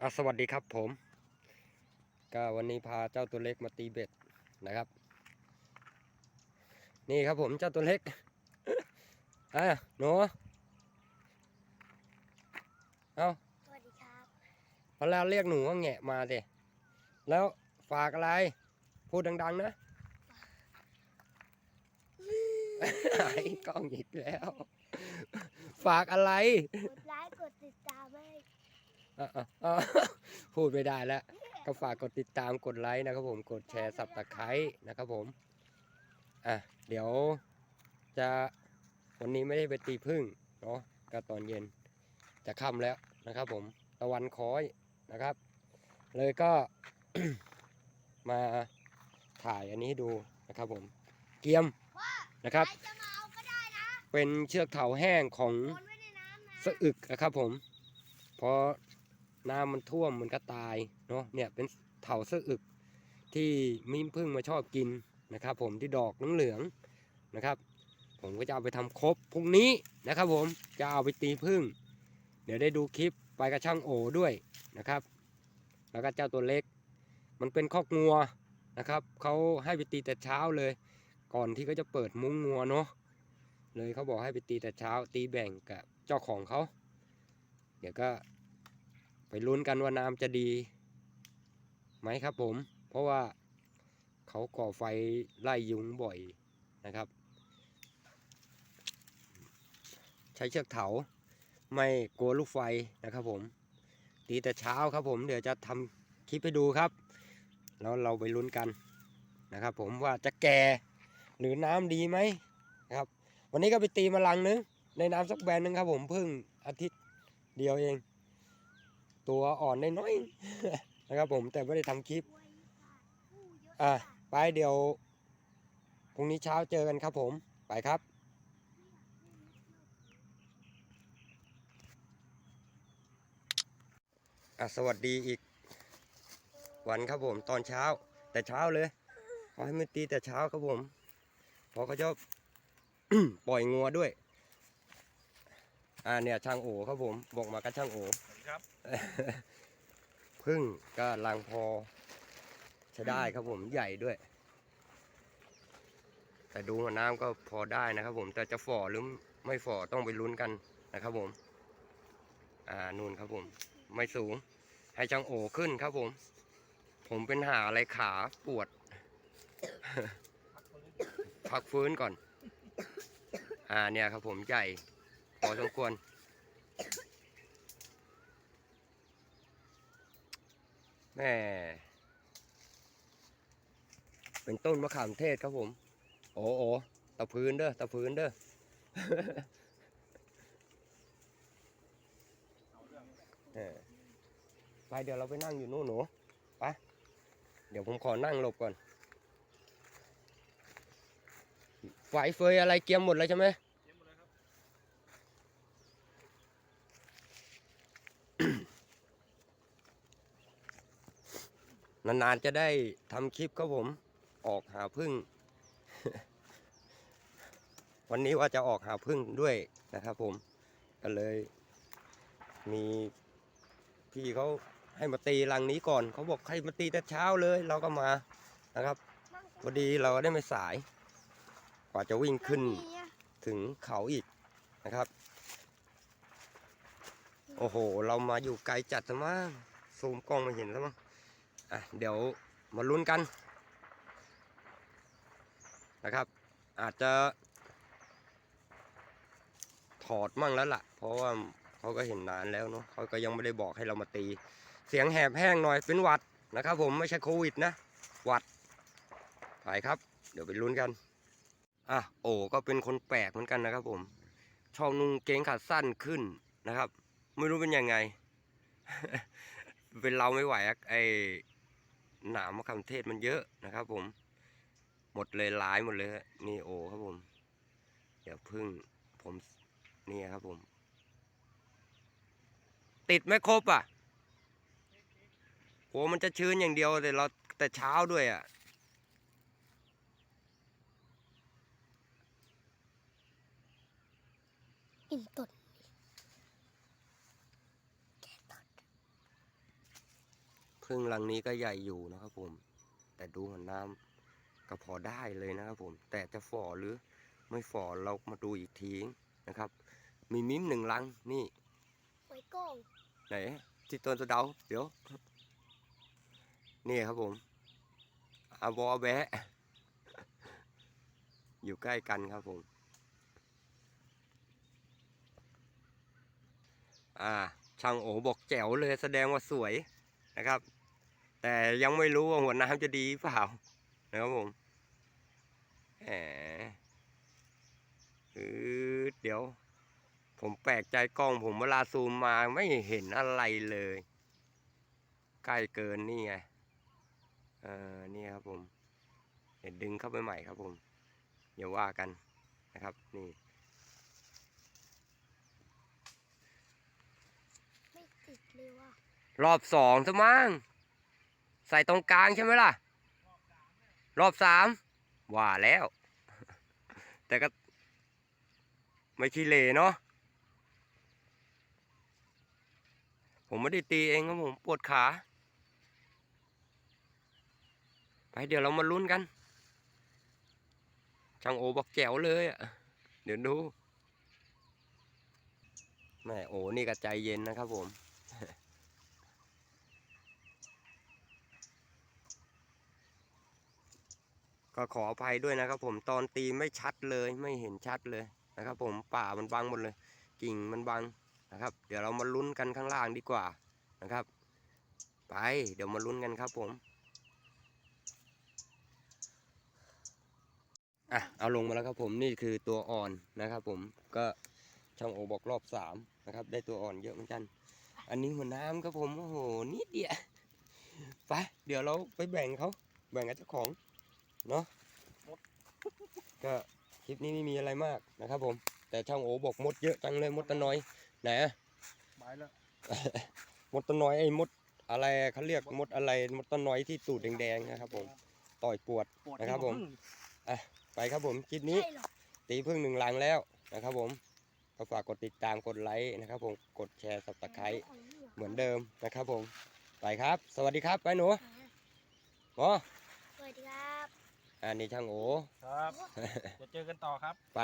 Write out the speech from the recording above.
อะสวัสดีครับผม ก็วันนี้พาเจ้าตัวเล็กมาตีเบ็ดนะครับ นี่ครับผมเจ้าตัวเล็กอะหนูเอาสวัสดีครับพอแล้วเรียกหนูว่าแงะมาสิแล้วฝากอะไร พูดดัง ๆ นะไอ้กล้องอีกแล้ว ฝากอะไร กดไลค์กดติด พูดไม่ได้แล้ว ก็ฝากกดติดตามกดไลค์นะครับผมกดแชร์สับตะไคร้นะครับผมอะเดี๋ยวจะวันนี้ไม่ได้ไปตีพึ่งเนาะก็ตอนเย็นจะค่ำแล้วนะครับผมตะวันคอยนะครับ เลยก็มาถ่ายอันนี้ให้ดูนะครับผมเกียมนะครับใครจะมาเอาก็ได้นะเป็นเชือกเถาแห้งของโอนไว้ในน้ำนะสะอึกนะครับผมพอ น้ำมันท่วมมันก็ตายเนาะเนี่ยเป็นเถาสะอึกที่มิ้มพึ่งมาชอบกินนะครับ ผมที่ดอกน้ำเหลืองนะครับ ผมก็จะเอาไปทำครบพรุ่งนี้นะครับผมจะเอาไปตีพึ่ง เดี๋ยวได้ดูคลิปไปกับช่างโอด้วยนะครับ แล้วก็เจ้าตัวเล็ก มันเป็นคอกงัวนะครับเขาให้ไปตีแต่เช้าเลย ก่อนที่เขาจะเปิดมุ้งงัวเนาะเลยเขาบอกให้ไปตีแต่เช้าตีแบ่งกับเจ้าของเขาเดี๋ยวก็ ไปลุ้นกันว่าน้ำจะดีไหมครับผม เพราะว่าเขาก่อไฟไล่ยุงบ่อยนะครับ ใช้เชือกเถาไม่กลัวลูกไฟนะครับผม ตีแต่เช้าครับผม เดี๋ยวจะทำคลิปให้ดูครับ แล้วเราไปลุ้นกันนะครับ ผมว่าจะแก่หรือน้ำดีไหมครับ วันนี้ก็ไปตีมาลังนึงในน้ำสักแบรนด์นึงครับผมเพิ่งอาทิตย์เดียวเอง ตัวอ่อนได้น้อยนะครับผมแต่ไม่ได้ทำคลิป อะไปเดี๋ยวพรุ่งนี้เช้าเจอกันครับผมไปครับอะสวัสดีอีกวันครับผมตอนเช้า แต่เช้าเลยขอให้มันตีแต่เช้าครับผมเพอเขาจะปล่อยงัวด้วย อ่าเนี่ยช่างโอครับผมบอกมากับช่างโอ ครับ พึ่งก็ลังพอใช้ได้ครับผมใหญ่ด้วย แต่ดูหัวน้ำก็พอได้นะครับผม แต่จะฝ่อหรือไม่ฝ่อต้องไปลุ้นกันนะครับผม อ่านู่นครับผม ไม่สูง ให้ช่างโอขึ้นครับผม ผมเป็นหาอะไรขาปวด พักฟื้นก่อน อ่าเนี่ยครับผมใหญ่พอสมควร แม่เป็นต้นมะขามเทศครับผม โอ้โอตะพื้นเด้อตะพื้นเด้อไปเดี๋ยวเราไปนั่งอยู่นู่นหนูไปเดี๋ยวผมขอนั่งหลบก่อนไฟเฟยอะไรเกียมหมดเลยใช่ไหม เยี่ยมหมดเลยครับ นานๆจะได้ทำคลิปครับผม ออกหาพึ่ง วันนี้ว่าจะออกหาพึ่งด้วยนะครับผม ก็เลย มีพี่เขาให้มาตีรังนี้ก่อน เขาบอกให้มาตีแต่เช้าเลย เราก็มานะครับพอดีเราได้ไม่สาย กว่าจะวิ่งขึ้นถึงเขาอีกนะครับ โอ้โห เรามาอยู่ไกลจัดซะมั้งซูมกล้องไมาเห็นแล้วมั้ง อะเดี๋ยวมาลุ้นกันนะครับ อาจจะ ถอดมั่งแล้วล่ะ เพราะว่าเขาก็เห็นนานแล้วเนาะเขาก็ยังไม่ได้บอกให้เรามาตี เสียงแหบแห้งหน่อยเป็นหวัดนะครับผมไม่ใช่โควิดนะหวัดไปครับ เดี๋ยวไปลุ้นกันอะโอ้ก็เป็นคนแปลกเหมือนกันนะครับผม ชอบนุ่งเกงขาสั้นขึ้นนะครับ ไม่รู้เป็นยังไง เป็นเราไม่ไหวอะไอ หนามมะขามเทศมันเยอะนะครับ ผม หมดเลยหลายหมดเลยนี่โอครับผม เดี๋ยวพึ่งผมนี่ครับผม ติดไม่ครบอะโหมันจะชื้นอย่างเดียวแต่เราแต่เช้าด้วยอะอินตด พึ่งรังนี้ก็ใหญ่อยู่นะครับผม แต่ดูหัวน้ำก็พอได้เลยนะครับผม แต่จะฝ่อหรือไม่ฝ่อเรามาดูอีกทีนะครับ มีมิ้มหนึ่งรังนี่หอยโก้งไหนที่ต้นสะเดาเดี๋ยว นี่ครับผมอาบอแบะ อยู่ใกล้กันครับผม อ่า ช่างโอบอกแจ๋วเลยแสดงว่าสวยนะครับ แต่ยังไม่รู้ว่าหัวน้ำจะดีเปล่านะครับผมแหมเออเดี๋ยว ผมแปลกใจกล้องผมเวลาซูมมาไม่เห็นอะไรเลย ใกล้เกินนี่ไงเออนี่ครับผมเดี๋ยวดึงเข้าไปใหม่ครับผมอย่าว่ากันนะครับนี่ไม่ติดเลยว่ะรอบสองซะมั้ง ใส่ตรงกลางใช่ไหมล่ะ รอบสามว่าแล้ว แต่ก็ ไม่ขี้เหร่เนาะผมไม่ได้ตีเองครับผมปวดขา ไปเดี๋ยวเรามาลุ้นกันช่างโอบอกแจ๋วเลยอะ เดี๋ยวดูแม่โอนี่ก็ใจเย็นนะครับผม ก็ขออภัยด้วยนะครับ ผมตอนตีไม่ชัดเลยไม่เห็นชัดเลยนะครับ ผมป่ามันบังหมดเลย กิ่งมันบังนะครับ เดี๋ยวเรามาลุ้นกันข้างล่างดีกว่านะครับ ไปเดี๋ยวมาลุ้นกันครับ ผมอะเอาลงมาแล้วครับผมนี่คือตัวอ่อนนะครับ ผมก็ช่างโอบอกรอบสามนะครับ ได้ตัวอ่อนเยอะเหมือนกัน อันนี้หัวน้ำครับผมโอ้โหนิดเดียวไปเดี๋ยวเราไปแบ่งเขาแบ่งกับเจ้าของ เนาะก็คลิปนี้ไม่มีอะไรมากนะครับผม แต่ช่างโอบอกมดเยอะจังเลยมดตะน้อยไหนอะหมายแล้วมดตะน้อยไอ้มดอะไรเขาเรียกมดอะไรมดตะน้อยที่ตูดแดงๆนะครับ ผมต่อยปวดปวดนะครับที่ผมพึ่งไปครับผมคลิปนี้ใช่เหรอตีพึ่งหนึ่งลังแล้วนะครับ ผมก็ฝากกดติดตามกดไลค์นะครับ ผมกดแชร์สับตะไคร้เหมือนเดิมนะครับ ผมไปครับ สวัสดีครับไปหนูอ๋อสวัสดีครับ อันนี้ช่างโอครับจะเจอกันต่อครับ ไป